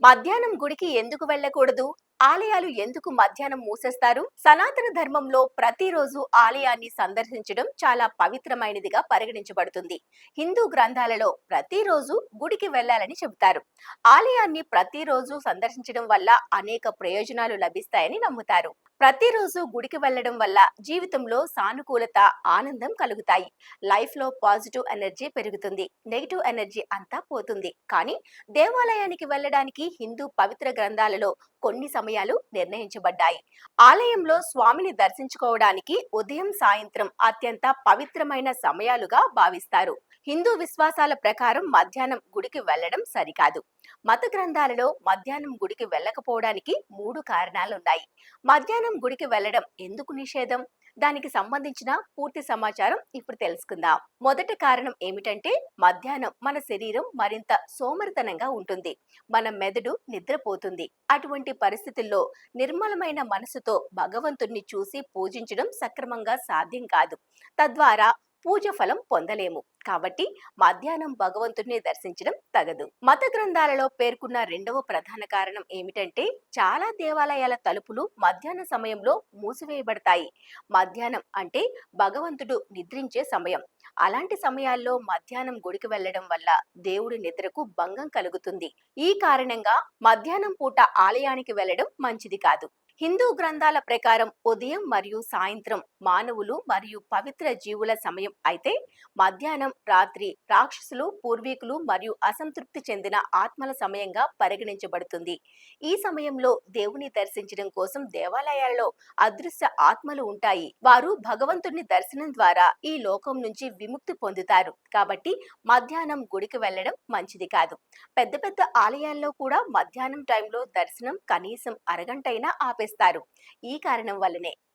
మధ్యాహ్నం గుడికి ఎందుకు వెళ్ళకూడదు? ఆలయాలు ఎందుకు మధ్యాహ్నం మూసేస్తారు? సనాతన ధర్మంలో ప్రతిరోజు ఆలయాన్ని సందర్శించడం చాలా పవిత్రమైనదిగా పరిగణించబడుతుంది. హిందూ గ్రంథాలలో ప్రతిరోజు గుడికి వెళ్ళాలని చెబుతారు. ఆలయాన్ని ప్రతిరోజు సందర్శించడం వల్ల అనేక ప్రయోజనాలు లభిస్తాయని నమ్ముతారు. ప్రతిరోజు గుడికి వెళ్ళడం వల్ల జీవితంలో సానుకూలత ఆనందం కలుగుతాయి. లైఫ్లో పాజిటివ్ ఎనర్జీ పెరుగుతుంది. నెగిటివ్ ఎనర్జీ అంతా పోతుంది. కానీ దేవాలయానికి వెళ్ళడానికి హిందూ పవిత్ర గ్రంథాలలో కొన్ని సమయాలు నిర్ణయించబడ్డాయి. ఆలయంలో స్వామిని దర్శించుకోవడానికి ఉదయం సాయంత్రం అత్యంత పవిత్రమైన సమయాలుగా భావిస్తారు. హిందూ విశ్వాసాల ప్రకారం మధ్యాహ్నం గుడికి వెళ్ళడం సరికాదు. మత గ్రంథాలలో మధ్యాహ్నం గుడికి వెళ్ళకపోవడానికి మూడు కారణాలున్నాయి. మధ్యాహ్నం గుడికి వెళ్ళడం ఎందుకు నిషేధం? దానికి సంబంధించిన పూర్తి సమాచారం ఇప్పుడు తెలుసుకుందాం. మొదటి కారణం ఏమిటంటే మధ్యాహ్నం మన శరీరం మరింత సోమరితనంగా ఉంటుంది. మన మెదడు నిద్రపోతుంది. అటువంటి పరిస్థితుల్లో నిర్మలమైన మనసుతో భగవంతుణ్ణి చూసి పూజించడం సక్రమంగా సాధ్యం కాదు. తద్వారా పూజ ఫలం పొందలేము. కాబట్టి మధ్యాహ్నం భగవంతుడిని దర్శించడం తగదు. మత గ్రంథాలలో పేర్కొన్న రెండవ ప్రధాన కారణం ఏమిటంటే చాలా దేవాలయాల తలుపులు మధ్యాహ్న సమయంలో మూసివేయబడతాయి. మధ్యాహ్నం అంటే భగవంతుడు నిద్రించే సమయం. అలాంటి సమయాల్లో మధ్యాహ్నం గుడికి వెళ్ళడం వల్ల దేవుడి నిద్రకు భంగం కలుగుతుంది. ఈ కారణంగా మధ్యాహ్నం పూట ఆలయానికి వెళ్ళడం మంచిది కాదు. హిందూ గ్రంథాల ప్రకారం ఉదయం మరియు సాయంత్రం మానవులు మరియు పవిత్ర జీవుల సమయం అయితే మధ్యాహ్నం రాత్రి రాక్షసులు పూర్వీకులు మరియు అసంతృప్తి చెందిన ఆత్మల సమయంగా పరిగణించబడుతుంది. ఈ సమయంలో దేవుని దర్శించడం కోసం దేవాలయాలలో అదృశ్య ఆత్మలు ఉంటాయి. వారు భగవంతుని దర్శనం ద్వారా ఈ లోకం నుంచి విముక్తి పొందుతారు. కాబట్టి మధ్యాహ్నం గుడికి వెళ్ళడం మంచిది కాదు. పెద్ద పెద్ద ఆలయాల్లో కూడా మధ్యాహ్నం టైంలో దర్శనం కనీసం అరగంటైనా ఆపేస్తారు ఈ కారణం వల్లనే.